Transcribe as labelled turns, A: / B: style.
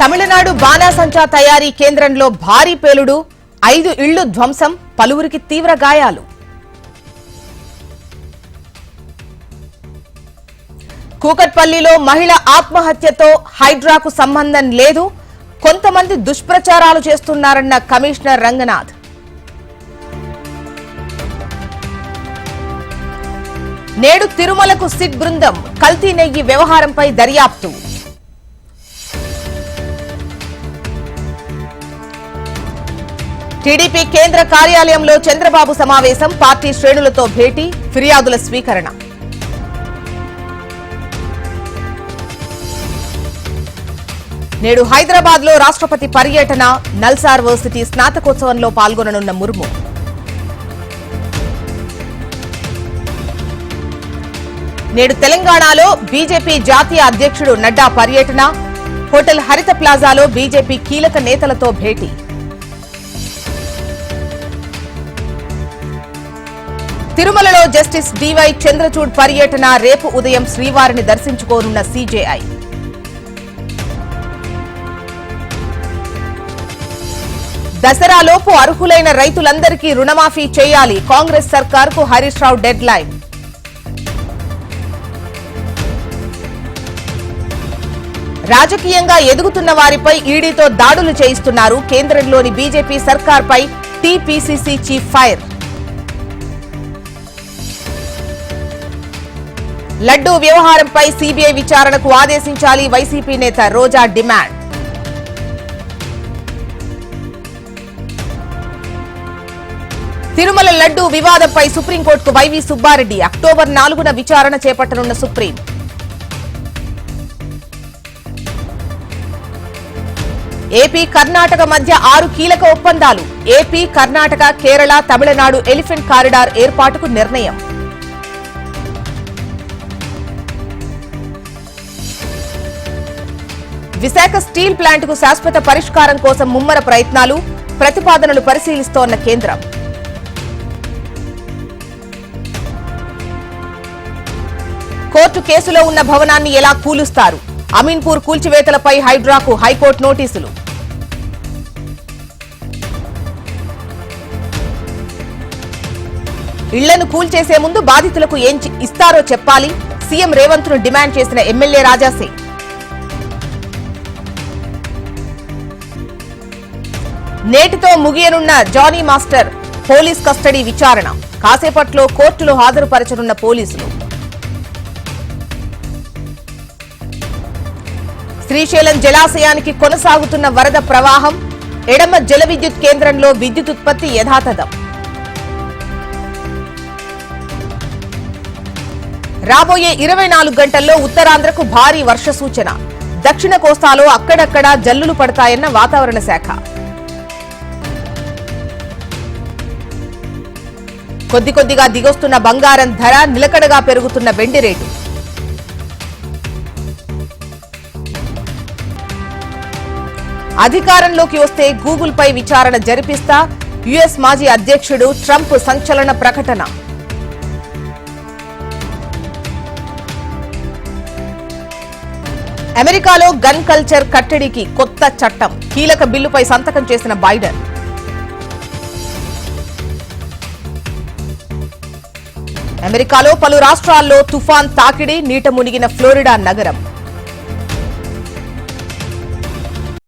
A: తమిళనాడు బాణాసంచా తయారీ కేంద్రంలో భారీ పేలుడు ఐదు ఇళ్ళు ధ్వంసం పలువురికి తీవ్ర గాయాలు. కూకట్పల్లిలో మహిళ ఆత్మహత్యతో హైడ్రాకు సంబంధం లేదు కొంతమంది దుష్ప్రచారాలు చేస్తున్నారన్న కమిషనర్ రంగనాథ్. నేడు తిరుమలకు సిట్ బృందం కల్తీ నెయ్యి వ్యవహారంపై దర్యాప్తు. టీడీపీ కేంద్ర కార్యాలయంలో చంద్రబాబు సమావేశం పార్టీ శ్రేణులతో భేటీ ఫిర్యాదుల స్వీకరణ. నేడు హైదరాబాద్లో రాష్ట్రపతి పర్యటన నల్సార్ వర్సిటీ స్నాతకోత్సవంలో పాల్గొననున్న ముర్ము. నేడు తెలంగాణలో బీజేపీ జాతీయ అధ్యక్షుడు నడ్డా పర్యటన హోటల్ హరిత ప్లాజాలో బీజేపీ కీలక నేతలతో భేటీ. తిరుమలలో జస్టిస్ డివై చంద్రచూడ్ పర్యటన రేపు ఉదయం శ్రీవారిని దర్శించుకోనున్న సీజేఐ. దసరాలోపు అర్హులైన రైతులందరికీ రుణమాఫీ చేయాలి. కాంగ్రెస్ సర్కార్కు హరీష్ రావు డెడ్ లైన్. రాజకీయంగా ఎదుగుతున్న వారిపై ఈడీతో దాడులు చేయిస్తున్నారు కేంద్రంలోని బీజేపీ సర్కార్పై టీపీసీసీ చీఫ్ ఫైర్. లడ్డూ వ్యవహారంపై సీబీఐ విచారణకు ఆదేశించాలి వైసీపీ నేత రోజా డిమాండ్. తిరుమల లడ్డూ వివాదంపై సుప్రీంకోర్టుకు వైవి సుబ్బారెడ్డి అక్టోబర్ నాలుగున విచారణ చేపట్టనున్న సుప్రీం. ఏపీ కర్ణాటక మధ్య ఆరు కీలక ఒప్పందాలు. A P Karnataka Kerala Tamil Nadu elephant corridor ఏర్పాటుకు నిర్ణయం. విశాఖ స్టీల్ ప్లాంట్కు శాశ్వత పరిష్కారం కోసం ముమ్మర ప్రయత్నాలు ప్రతిపాదనలు పరిశీలిస్తోన్న కేంద్రం. కోర్టు కేసులో ఉన్న భవనాన్ని ఎలా కూలుస్తారు? అమీన్పూర్ కూల్చివేతలపై హైడ్రాకు హైకోర్టు నోటీసులు. ఇళ్ళను కూల్చేసే ముందు బాధితులకు ఏం ఇస్తారో చెప్పాలి? సీఎం రేవంత్ను డిమాండ్ చేసిన ఎమ్మెల్యే రాజాసింగ్ నేటితో ముగియనున్న జానీ మాస్టర్ పోలీస్ కస్టడీ విచారణ. కాసేపట్లో కోర్టులో హాజరుపరచనున్న పోలీసులు. శ్రీశైలం జలాశయానికి కొనసాగుతున్న వరద ప్రవాహం ఎడమ జల విద్యుత్ కేంద్రంలో విద్యుత్ ఉత్పత్తి యథాతథం. రాబోయే ఇరవై నాలుగు గంటల్లో ఉత్తరాంధ్రకు భారీ వర్ష సూచన దక్షిణ కోస్తాలో అక్కడక్కడా జల్లులు పడతాయన్న వాతావరణ శాఖ. కొద్ది కొద్దిగా దిగొస్తున్న బంగారం ధర నిలకడగా పెరుగుతున్న వెండి రేటు. అధికారంలోకి వస్తే గూగుల్ పై విచారణ జరిపిస్తా యుఎస్ మాజీ అధ్యక్షుడు ట్రంప్ సంచలన ప్రకటన. అమెరికాలో గన్ కల్చర్ కట్టడికి కొత్త చట్టం కీలక బిల్లుపై సంతకం చేసిన బైడెన్. అమెరికాలో పలు రాష్ట్రాల్లో తుఫాన్ తాకిడి నీట మునిగిన ఫ్లోరిడా నగరం.